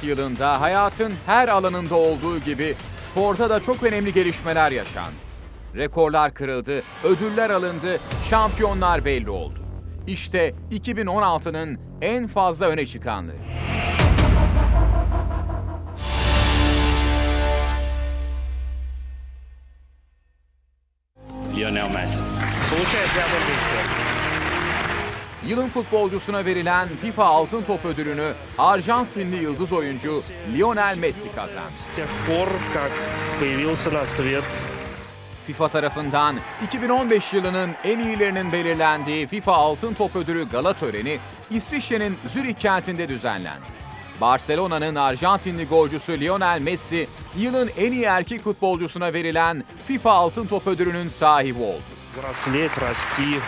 2016 yılında hayatın her alanında olduğu gibi sporda da çok önemli gelişmeler yaşandı. Rekorlar kırıldı, ödüller alındı, şampiyonlar belli oldu. İşte 2016'nın en fazla öne çıkanları. Lionel Messi. Получает Леонель Месси. yılın futbolcusuna verilen FIFA Altın Top ödülünü Arjantinli yıldız oyuncu Lionel Messi kazandı. FIFA tarafından 2015 yılının en iyilerinin belirlendiği FIFA Altın Top Ödülü gala töreni İsviçre'nin Zürich kentinde düzenlendi. Barcelona'nın Arjantinli golcüsü Lionel Messi, yılın en iyi erkek futbolcusuna verilen FIFA Altın Top Ödülü'nün sahibi oldu взрослеть, расти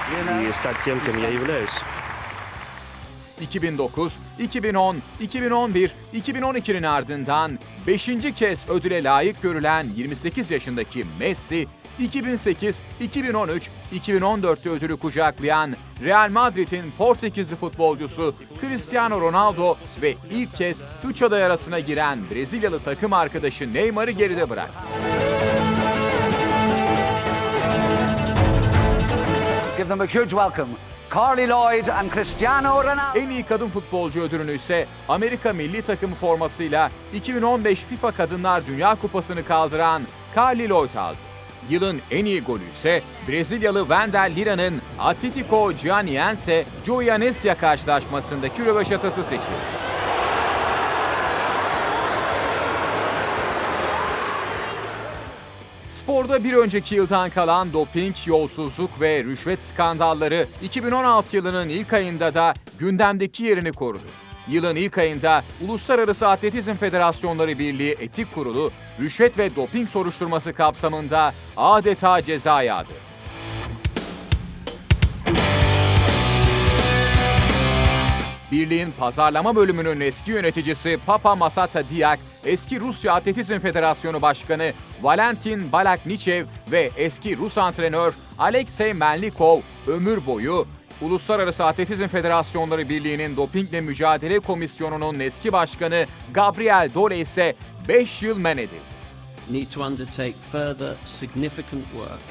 и стать тем, кем я являюсь. 2009, 2010, 2011, 2012'nin ardından 5. kez ödüle layık görülen 28 yaşındaki Messi, 2008, 2013, 2014'te ödülü kucaklayan Real Madrid'in Portekizli futbolcusu Cristiano Ronaldo ve ilk kez üç aday arasına giren Brezilyalı takım arkadaşı Neymar'ı geride bıraktı. Give them a huge welcome. Carly Lloyd and Cristiano Ronaldo. En iyi kadın futbolcu ödülünü ise Amerika milli takımı formasıyla 2015 FIFA Kadınlar Dünya Kupası'nı kaldıran Carly Lloyd aldı. Yılın en iyi golü ise Brezilyalı Wendel Lira'nın Atletico Goianiense Goianesia karşılaşmasındaki röveşatası seçildi. Sporda bir önceki yıldan kalan doping, yolsuzluk ve rüşvet skandalları 2016 yılının ilk ayında da gündemdeki yerini korudu. Yılın ilk ayında Uluslararası Atletizm Federasyonları Birliği Etik Kurulu rüşvet ve doping soruşturması kapsamında adeta ceza yağdırdı. Birliğin pazarlama bölümünün eski yöneticisi Papa Masata Diak, eski Rusya Atletizm Federasyonu Başkanı Valentin Balaknichev ve eski Rus antrenör Alexey Melnikov ömür boyu Uluslararası Atletizm Federasyonları Birliği'nin Dopingle Mücadele Komisyonu'nun eski başkanı Gabriel Dole ise 5 yıl men edildi. need to undertake further significant work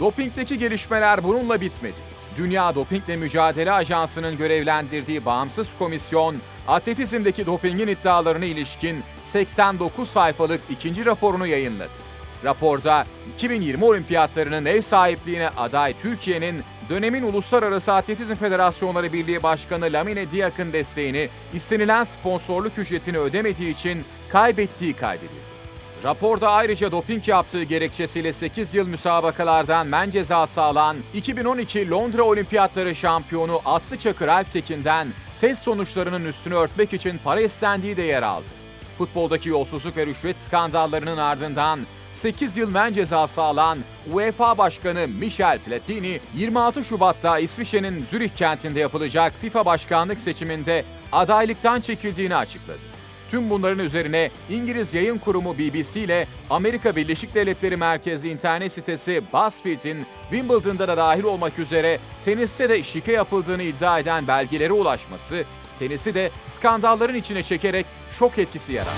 Dopingdeki gelişmeler bununla bitmedi. Dünya Dopingle Mücadele Ajansı'nın görevlendirdiği bağımsız komisyon, atletizmdeki dopingin iddialarına ilişkin 89 sayfalık ikinci raporunu yayınladı. Raporda 2020 olimpiyatlarının ev sahipliğine aday Türkiye'nin dönemin Uluslararası Atletizm Federasyonları Birliği Başkanı Lamine Diak'ın desteğini istenilen sponsorluk ücretini ödemediği için kaybettiği kaydedildi. Raporda ayrıca doping yaptığı gerekçesiyle 8 yıl müsabakalardan men cezası alan 2012 Londra Olimpiyatları şampiyonu Aslı Çakır Alptekin'den test sonuçlarının üstünü örtmek için para istendiği de yer aldı. Futboldaki yolsuzluk ve rüşvet skandallarının ardından 8 yıl men cezası alan UEFA Başkanı Michel Platini 26 Şubat'ta İsviçre'nin Zürih kentinde yapılacak FIFA başkanlık seçiminde adaylıktan çekildiğini açıkladı. Tüm bunların üzerine İngiliz yayın kurumu BBC ile Amerika Birleşik Devletleri merkezli internet sitesi BuzzFeed'in Wimbledon'da da dahil olmak üzere teniste de şike yapıldığını iddia eden belgelere ulaşması, tenisi de skandalların içine çekerek şok etkisi yarattı.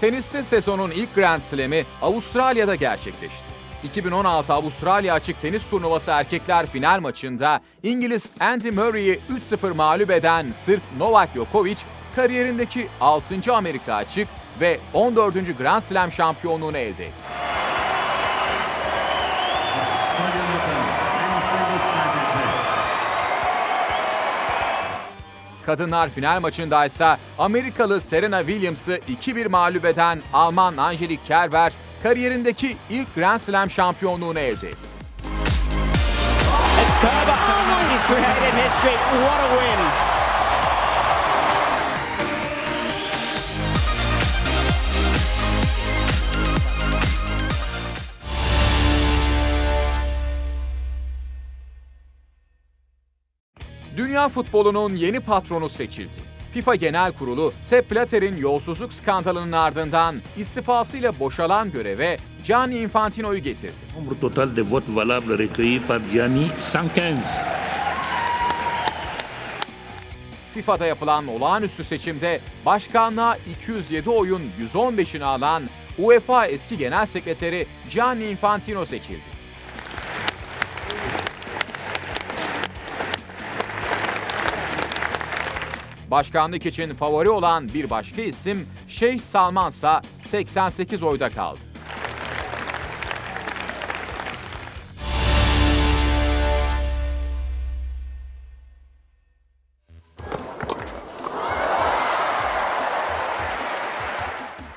Teniste sezonun ilk Grand Slam'i Avustralya'da gerçekleşti. 2016 Avustralya Açık Tenis Turnuvası erkekler final maçında İngiliz Andy Murray'i 3-0 mağlup eden Sırp Novak Djokovic, kariyerindeki 6. Amerika Açık ve 14. Grand Slam şampiyonluğunu elde. Kadınlar final maçında ise Amerikalı Serena Williams'ı 2-1 mağlup eden Alman Angelique Kerber, kariyerindeki ilk Grand Slam şampiyonluğunu elde etti. Dünya futbolunun yeni patronu seçildi. FIFA Genel Kurulu, Sepp Blatter'in yolsuzluk skandalının ardından istifasıyla boşalan göreve Gianni Infantino'yu getirdi. Nombre total de votes valables recueillis par Gianni, 115. FIFA'da yapılan olağanüstü seçimde başkanlığa 207 oyun 115'ini alan UEFA eski genel sekreteri Gianni Infantino seçildi. Başkanlık için favori olan bir başka isim Şeyh Salman ise 88 oyda kaldı.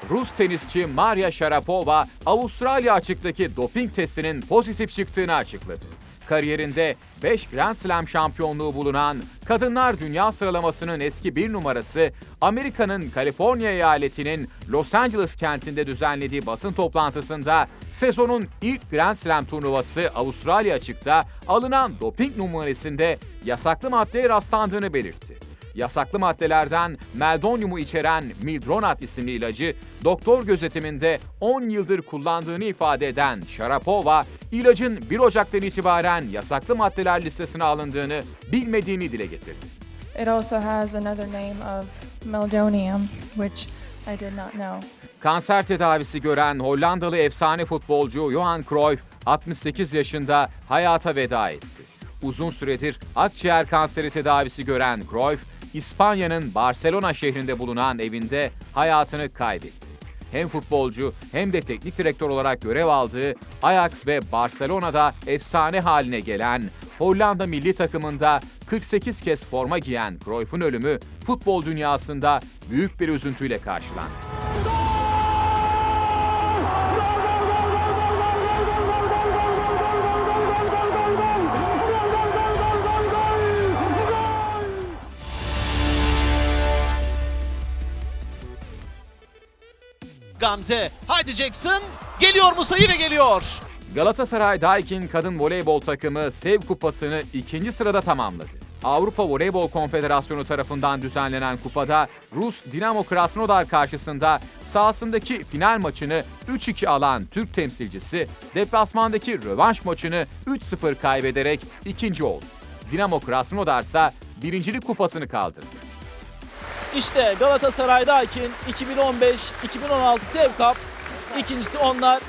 Rus tenisçi Maria Sharapova, Avustralya açıktaki doping testinin pozitif çıktığını açıkladı. Kariyerinde 5 Grand Slam şampiyonluğu bulunan kadınlar dünya sıralamasının eski bir numarası, Amerika'nın Kaliforniya eyaletinin Los Angeles kentinde düzenlediği basın toplantısında sezonun ilk Grand Slam turnuvası Avustralya açıkta alınan doping numarasında yasaklı maddeye rastlandığını belirtti yasaklı maddelerden meldonyumu içeren Mildronat isimli ilacı doktor gözetiminde 10 yıldır kullandığını ifade eden Sharapova, ilacın 1 Ocak'tan itibaren yasaklı maddeler listesine alındığını bilmediğini dile getirdi. It also has another name of meldonium, which I did not know. Kanser tedavisi gören Hollandalı efsane futbolcu Johan Cruyff 68 yaşında hayata veda etti. Uzun süredir akciğer kanseri tedavisi gören Cruyff, İspanya'nın Barcelona şehrinde bulunan evinde hayatını kaybetti. Hem futbolcu hem de teknik direktör olarak görev aldığı Ajax ve Barcelona'da efsane haline gelen Hollanda milli takımında 48 kez forma giyen Cruyff'un ölümü futbol dünyasında büyük bir üzüntüyle karşılandı. Gamze. Haydi Jackson. Geliyor mu sayı ve geliyor. Galatasaray Daikin Kadın Voleybol takımı Sev Kupası'nı ikinci sırada tamamladı. Avrupa Voleybol Konfederasyonu tarafından düzenlenen kupada Rus Dinamo Krasnodar karşısında sahasındaki final maçını 3-2 alan Türk temsilcisi deplasmandaki rövanş maçını 3-0 kaybederek ikinci oldu. Dinamo Krasnodar ise birincilik kupasını kaldırdı. İşte Galatasaray'daki 2015-2016 Sev Cup ikincisi onlar.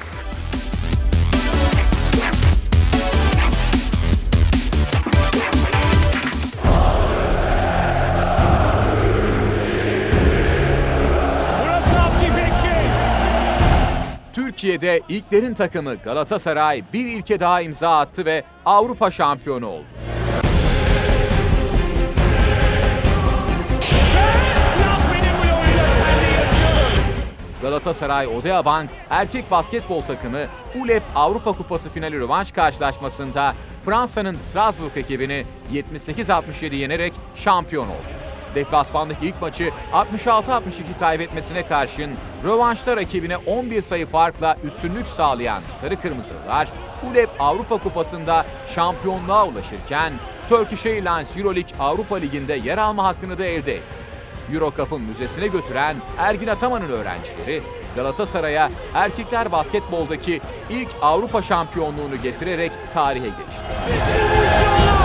Türkiye'de ilklerin takımı Galatasaray bir ilke daha imza attı ve Avrupa şampiyonu oldu. Galatasaray Odea Bank erkek basketbol takımı ULEP Avrupa Kupası finali rövanş karşılaşmasında Fransa'nın Strasbourg ekibini 78-67 yenerek şampiyon oldu. Deplasmandaki ilk maçı 66-62 kaybetmesine karşın rövanşta rakibine 11 sayı farkla üstünlük sağlayan Sarı Kırmızılar ULEP Avrupa Kupası'nda şampiyonluğa ulaşırken Turkish Airlines Euroleague Avrupa Ligi'nde yer alma hakkını da elde etti. Euro Cup'ın müzesine götüren Ergin Ataman'ın öğrencileri Galatasaray'a erkekler basketboldaki ilk Avrupa şampiyonluğunu getirerek tarihe geçti.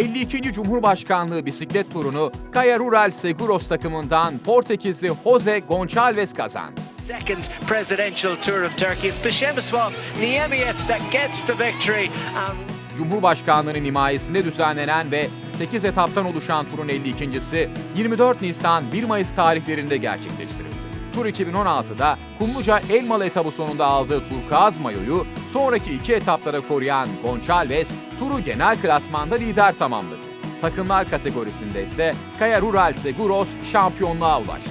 ...52. Cumhurbaşkanlığı bisiklet turunu Kaya Rural Seguros takımından Portekizli Jose Gonçalves kazandı. second presidential tour of Turkey. It's Bashemeswap Niemiec that gets the victory. Um, Cumhurbaşkanlığının himayesinde düzenlenen ve 8 etaptan oluşan turun 52.si 24 Nisan 1 Mayıs tarihlerinde gerçekleştirildi. Tur 2016'da Kumluca Elmalı etabı sonunda aldığı turkuaz mayoyu sonraki iki etaplara koruyan Gonçalves turu genel klasmanda lider tamamladı. Takımlar kategorisinde ise Kaya Rural Seguros şampiyonluğa ulaştı.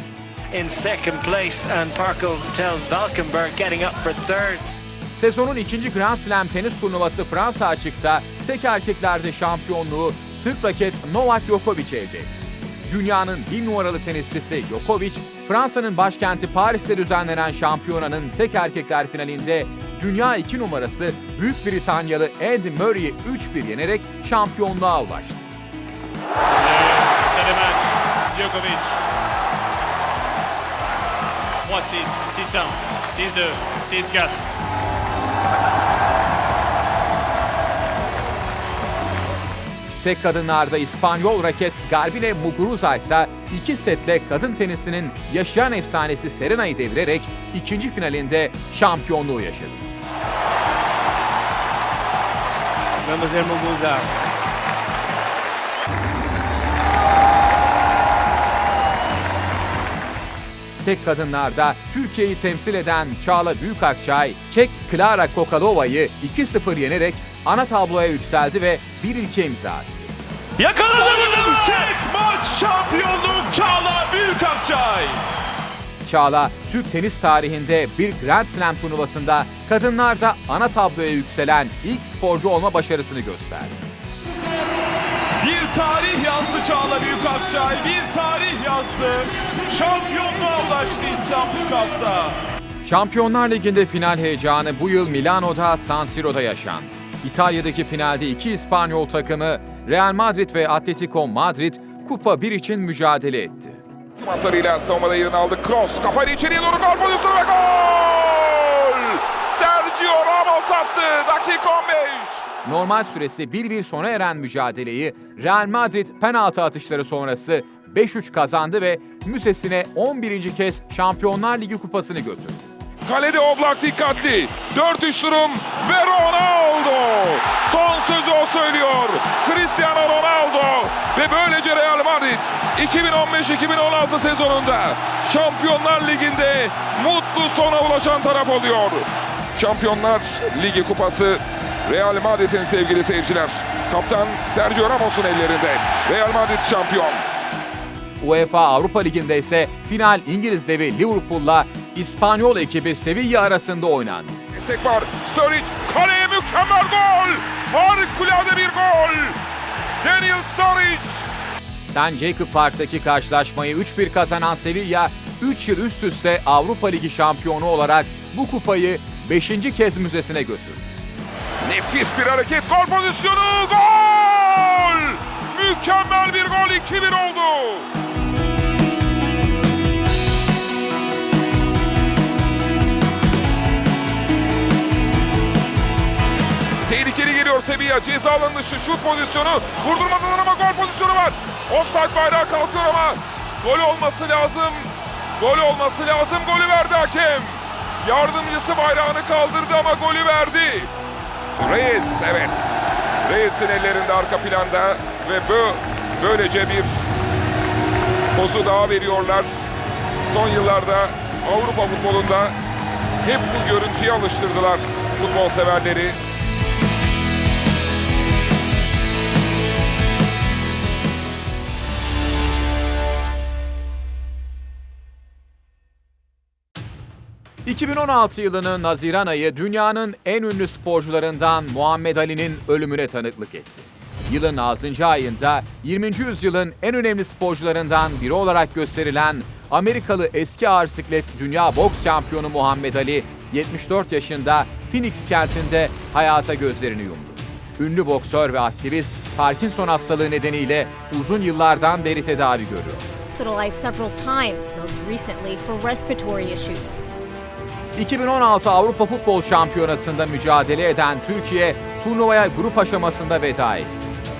in second place, and Parkel Tel Valkenburg getting up for third. Sezonun ikinci Grand Slam tenis turnuvası Fransa açıkta tek erkeklerde şampiyonluğu Sırp raket Novak Djokovic elde etti. dünyanın bir numaralı tenisçisi Djokovic, Fransa'nın başkenti Paris'te düzenlenen şampiyonanın tek erkekler finalinde dünya 2 numarası Büyük Britanyalı Andy Murray'i 3-1 yenerek şampiyonluğa ulaştı. C'est le match. Djokovic. 3-6, 6-1, 6-2, 6-4. Tek kadınlarda İspanyol raket Garbine Muguruza ise iki setle kadın tenisinin yaşayan efsanesi Serena'yı devirerek ikinci finalinde şampiyonluğu yaşadı. Mademoiselle Muguruza. Tek kadınlarda Türkiye'yi temsil eden Çağla Büyükakçay, Çek Klara Kokalova'yı 2-0 yenerek ana tabloya yükseldi ve bir ilke imza attı. Yakaladığımız set maç şampiyonluk Çağla Büyükakçay. Çağla, Türk tenis tarihinde bir Grand Slam turnuvasında kadınlarda ana tabloya yükselen ilk sporcu olma başarısını gösterdi. Bir tarih yazdı Çağla Büyükakçay. Bir tarih yazdı. Şampiyonluğa ulaştı İstanbul Cup'ta. Şampiyonlar Ligi'nde final heyecanı bu yıl Milano'da San Siro'da yaşandı. İtalya'daki finalde iki İspanyol takımı Real Madrid ve Atletico Madrid Kupa 1 için mücadele etti. Mantarıyla savunmada yerini aldı. Cross kafayla içeriye doğru gol pozisyonu ve gol! Sergio Ramos attı. Dakika 15. Normal süresi 1-1 sona eren mücadeleyi Real Madrid penaltı atışları sonrası 5-3 kazandı ve müzesine 11. kez Şampiyonlar Ligi kupasını götürdü. Kalede Oblak dikkatli. 4-3 durum ve Ronaldo. Son sözü o söylüyor. Cristiano Ronaldo. Ve böylece Real Madrid 2015-2016 sezonunda Şampiyonlar Ligi'nde mutlu sona ulaşan taraf oluyor. Şampiyonlar Ligi kupası Real Madrid'in sevgili seyirciler. Kaptan Sergio Ramos'un ellerinde. Real Madrid şampiyon. UEFA Avrupa Ligi'nde ise final İngiliz devi Liverpool'la İspanyol ekibi Sevilla arasında oynandı. Destek var. Sturridge kaleye mükemmel gol. Harikulade bir gol. Daniel Sturridge. St. Jacob Park'taki karşılaşmayı 3-1 kazanan Sevilla, 3 yıl üst üste Avrupa Ligi şampiyonu olarak bu kupayı 5. kez müzesine götürdü. Nefis bir hareket. Gol pozisyonu. Gol. Mükemmel bir gol. 2-1 oldu. Tehlikeli geliyor Sevilla. Ceza alanı dışı şut pozisyonu. Vurdurmadılar ama gol pozisyonu var. Offside bayrağı kalkıyor ama gol olması lazım. Gol olması lazım. Golü verdi hakem. Yardımcısı bayrağını kaldırdı ama golü verdi. Reyes evet. Reyes'in ellerinde arka planda ve bu böylece bir pozu daha veriyorlar. Son yıllarda Avrupa futbolunda hep bu görüntüye alıştırdılar futbol severleri. ...2016 yılının Haziran ayı dünyanın en ünlü sporcularından Muhammed Ali'nin ölümüne tanıklık etti. Yılın 6. ayında 20. yüzyılın en önemli sporcularından biri olarak gösterilen Amerikalı eski ağır siklet dünya boks şampiyonu Muhammed Ali 74 yaşında Phoenix kentinde hayata gözlerini yumdu. Ünlü boksör ve aktivist Parkinson hastalığı nedeniyle uzun yıllardan beri tedavi görüyor. 2016 Avrupa Futbol Şampiyonası'nda mücadele eden Türkiye turnuvaya grup aşamasında veda etti.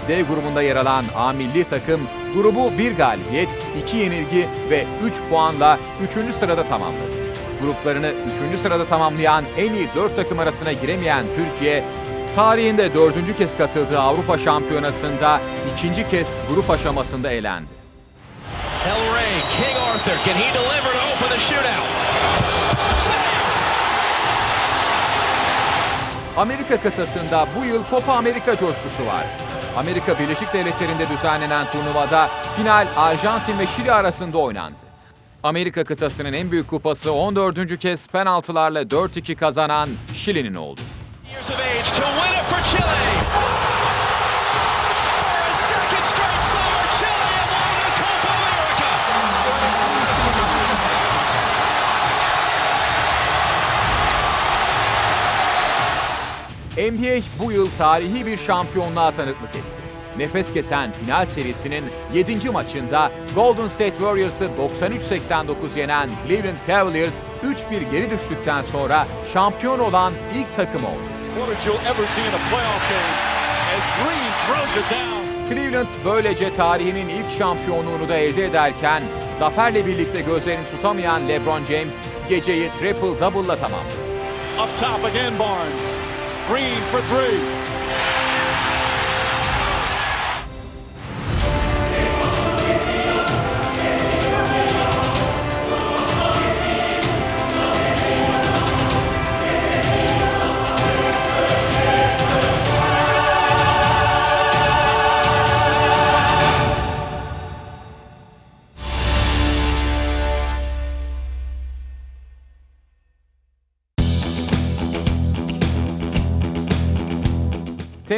D grubunda yer alan A milli takım grubu bir galibiyet, iki yenilgi ve 3 puanla 3. sırada tamamladı. Gruplarını 3. sırada tamamlayan en iyi 4 takım arasına giremeyen Türkiye, tarihinde 4. kez katıldığı Avrupa Şampiyonası'nda ikinci kez grup aşamasında elendi. King Arthur, can he deliver to open the shootout? Amerika kıtasında bu yıl Copa Amerika coşkusu var. Amerika Birleşik Devletleri'nde düzenlenen turnuvada final Arjantin ve Şili arasında oynandı. Amerika kıtasının en büyük kupası 14. kez penaltılarla 4-2 kazanan Şili'nin oldu. NBA bu yıl tarihi bir şampiyonluğa tanıklık etti. Nefes kesen final serisinin 7. maçında Golden State Warriors'ı 93-89 yenen Cleveland Cavaliers 3-1 geri düştükten sonra şampiyon olan ilk takım oldu. Cleveland böylece tarihinin ilk şampiyonluğunu da elde ederken zaferle birlikte gözlerini tutamayan LeBron James geceyi triple double'la tamamladı. Up top again Barnes. Green for three.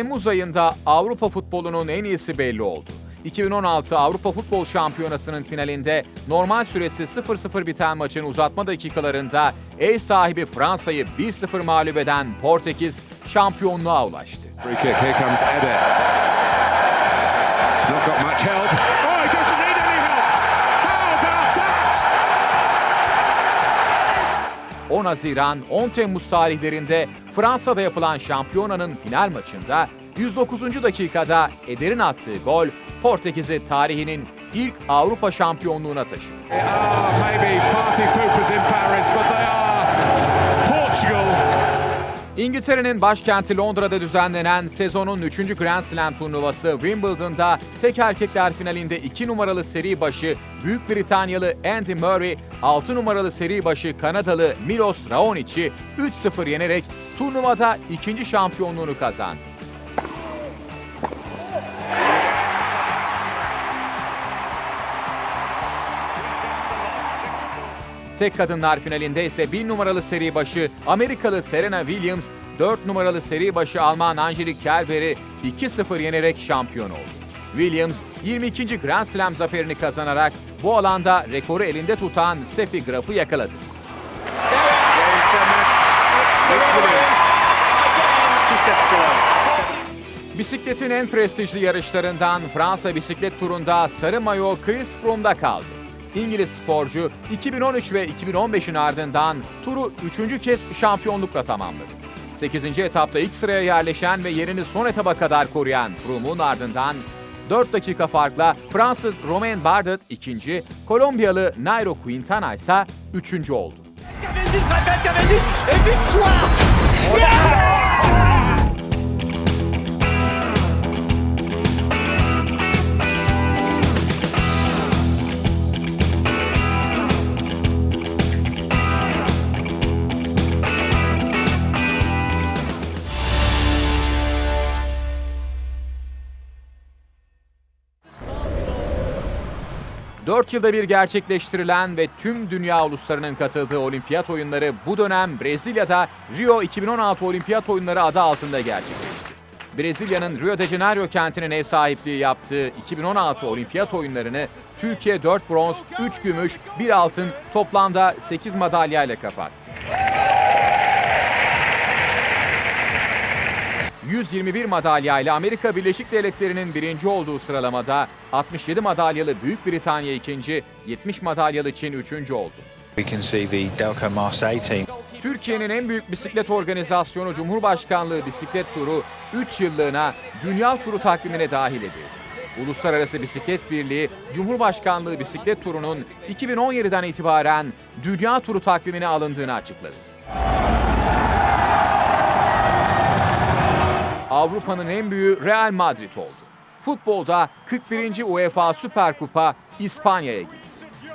Temmuz ayında Avrupa futbolunun en iyisi belli oldu. 2016 Avrupa Futbol Şampiyonası'nın finalinde normal süresi 0-0 biten maçın uzatma dakikalarında ev sahibi Fransa'yı 1-0 mağlup eden Portekiz şampiyonluğa ulaştı. Free kick, here comes Eder. Not got much help. Oh, he doesn't need any help. How about that? 10 Haziran 10 Temmuz tarihlerinde Fransa'da yapılan şampiyonanın final maçında 109. dakikada Eder'in attığı gol Portekiz'i tarihinin ilk Avrupa şampiyonluğuna taşıdı. İngiltere'nin başkenti Londra'da düzenlenen sezonun 3. Grand Slam turnuvası Wimbledon'da tek erkekler finalinde 2 numaralı seri başı Büyük Britanyalı Andy Murray, 6 numaralı seri başı Kanadalı Milos Raonic'i 3-0 yenerek turnuvada ikinci şampiyonluğunu kazandı. Tek kadınlar finalinde ise 1 numaralı seri başı Amerikalı Serena Williams, 4 numaralı seri başı Alman Angelique Kerber'i 2-0 yenerek şampiyon oldu. Williams 22. Grand Slam zaferini kazanarak bu alanda rekoru elinde tutan Steffi Graf'ı yakaladı. Bisikletin en prestijli yarışlarından Fransa bisiklet turunda sarı mayo Chris Froome'da kaldı. İngiliz sporcu 2013 ve 2015'in ardından turu 3. kez şampiyonlukla tamamladı. 8. etapta ilk sıraya yerleşen ve yerini son etaba kadar koruyan Froome'un ardından 4 dakika farkla Fransız Romain Bardet ikinci, Kolombiyalı Nairo Quintana ise üçüncü oldu. Cavendish, Cavendish, et victoire! Dört yılda bir gerçekleştirilen ve tüm dünya uluslarının katıldığı olimpiyat oyunları bu dönem Brezilya'da Rio 2016 Olimpiyat Oyunları adı altında gerçekleşti. Brezilya'nın Rio de Janeiro kentinin ev sahipliği yaptığı 2016 Olimpiyat Oyunlarını Türkiye 4 bronz, 3 gümüş, 1 altın toplamda 8 madalyayla kapattı. 121 madalyayla Amerika Birleşik Devletleri'nin birinci olduğu sıralamada 67 madalyalı Büyük Britanya ikinci, 70 madalyalı Çin üçüncü oldu. Türkiye'nin en büyük bisiklet organizasyonu Cumhurbaşkanlığı Bisiklet Turu 3 yıllığına Dünya Turu takvimine dahil edildi. Uluslararası Bisiklet Birliği, Cumhurbaşkanlığı Bisiklet Turu'nun 2017'den itibaren Dünya Turu takvimine alındığını açıkladı. Avrupa'nın en büyüğü Real Madrid oldu. Futbolda 41. UEFA Süper Kupa İspanya'ya gitti.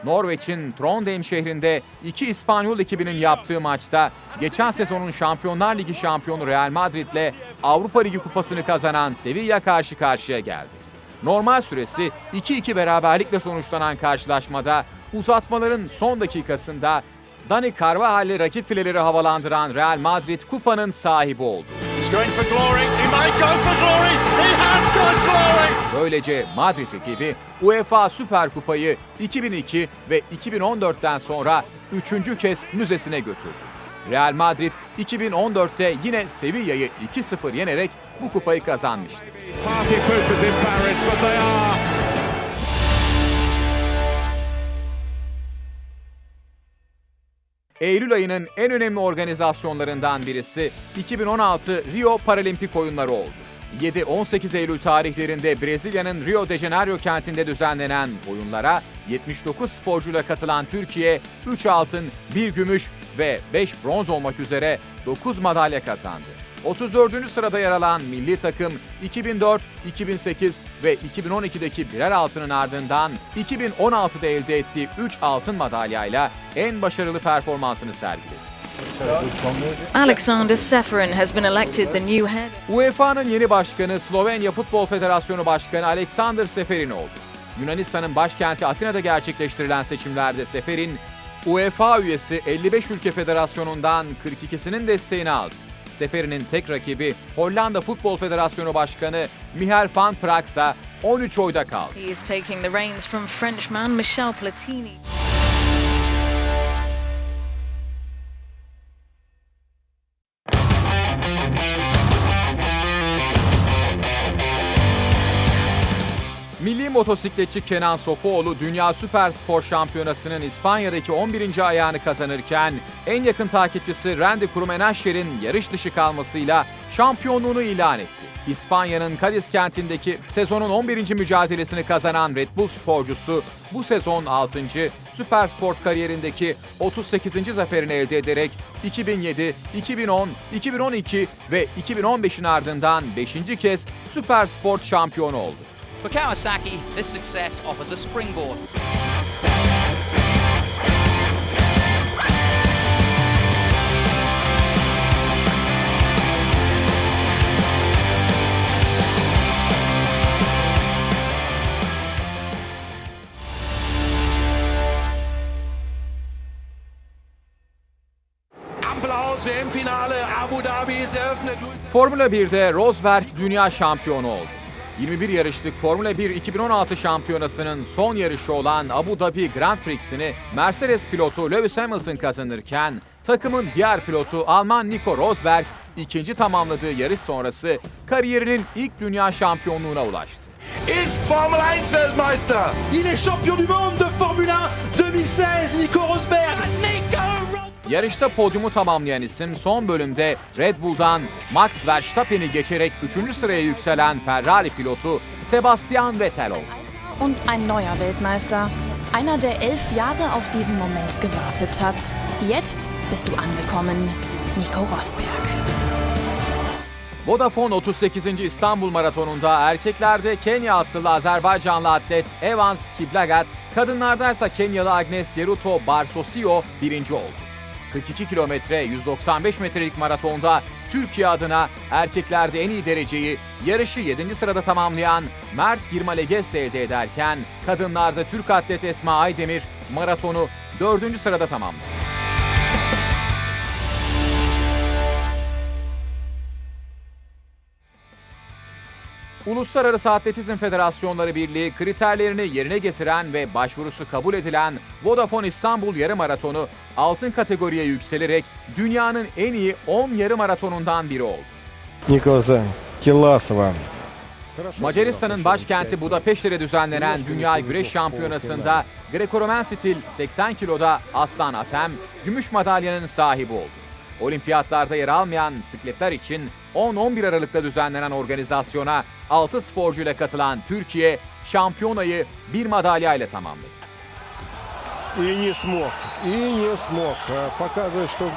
Norveç'in Trondheim şehrinde iki İspanyol ekibinin yaptığı maçta geçen sezonun Şampiyonlar Ligi şampiyonu Real Madrid'le Avrupa Ligi kupasını kazanan Sevilla karşı karşıya geldi. Normal süresi 2-2 beraberlikle sonuçlanan karşılaşmada uzatmaların son dakikasında Dani Carvajal'le rakip fileleri havalandıran Real Madrid kupanın sahibi oldu. Böylece Madrid ekibi UEFA Süper Kupayı 2002 ve 2014'ten sonra üçüncü kez müzesine götürdü. Real Madrid 2014'te yine Sevilla'yı 2-0 yenerek bu kupayı kazanmıştı. Party poopers in Paris, but they are Eylül ayının en önemli organizasyonlarından birisi 2016 Rio Paralimpik Oyunları oldu. 7-18 Eylül tarihlerinde Brezilya'nın Rio de Janeiro kentinde düzenlenen oyunlara 79 sporcuyla katılan Türkiye 3 altın, 1 gümüş ve 5 bronz olmak üzere 9 madalya kazandı. 34. sırada yer alan milli takım 2004, 2008 ve 2012'deki birer altının ardından 2016'da elde ettiği 3 altın madalyayla en başarılı performansını sergiledi. Alexander Seferin has been elected the new head. UEFA'nın yeni başkanı Slovenya Futbol Federasyonu Başkanı Alexander Seferin oldu. Yunanistan'ın başkenti Atina'da gerçekleştirilen seçimlerde Seferin, UEFA üyesi 55 ülke federasyonundan 42'sinin desteğini aldı. Seferin'in tek rakibi Hollanda Futbol Federasyonu Başkanı Michael van Praag'sa 13 oyda kaldı. He is taking the reins from Frenchman Michel Platini. Motosikletçi Kenan Sofuoğlu Dünya Süper Spor Şampiyonası'nın İspanya'daki 11. ayağını kazanırken en yakın takipçisi Randy Krummenacher'in yarış dışı kalmasıyla şampiyonluğunu ilan etti. İspanya'nın Cadiz kentindeki sezonun 11. mücadelesini kazanan Red Bull sporcusu bu sezon 6. Süper Sport kariyerindeki 38. zaferini elde ederek 2007, 2010, 2012 ve 2015'in ardından 5. kez Süper Sport şampiyonu oldu. For Kawasaki, this success offers a springboard. Formula 1'de Rosberg dünya şampiyonu oldu. 21 yarışlık Formula 1 2016 şampiyonasının son yarışı olan Abu Dhabi Grand Prix'sini Mercedes pilotu Lewis Hamilton kazanırken takımın diğer pilotu Alman Nico Rosberg ikinci tamamladığı yarış sonrası kariyerinin ilk dünya şampiyonluğuna ulaştı. ist Formel 1 Weltmeister. Il est champion du monde de Formule 1 2016, Nico Rosberg. Yarışta podyumu tamamlayan isim son bölümde Red Bull'dan Max Verstappen'i geçerek 3. sıraya yükselen Ferrari pilotu Sebastian Vettel oldu. Und ein neuer Weltmeister. Einer, der elf Jahre auf diesen Moment gewartet hat. Jetzt bist du angekommen, Nico Rosberg. Vodafone 38. İstanbul Maratonu'nda erkeklerde Kenya asıllı Azerbaycanlı atlet Evans Kiblagat, kadınlardaysa Kenyalı Agnes Yeruto Barsosio birinci oldu. 42 kilometre 195 metrelik maratonda Türkiye adına erkeklerde en iyi dereceyi yarışı 7. sırada tamamlayan Mert Girmaleges elde ederken kadınlarda Türk atlet Esma Aydemir maratonu 4. sırada tamamladı. Uluslararası Atletizm Federasyonları Birliği kriterlerini yerine getiren ve başvurusu kabul edilen Vodafone İstanbul Yarı Maratonu altın kategoriye yükselerek dünyanın en iyi 10 yarı maratonundan biri oldu. Nikolasa Kilasova. Macaristan'ın başkenti Budapeşte'de düzenlenen Dünya Güreş Şampiyonası'nda Greco-Romen stil 80 kiloda Aslan Atem gümüş madalyanın sahibi oldu. Olimpiyatlarda yer almayan sikletler için 10-11 Aralık'ta düzenlenen organizasyona 6 sporcuyla katılan Türkiye şampiyonayı bir madalyayla tamamladı. И не смог. И не смог. Э, Показывает, что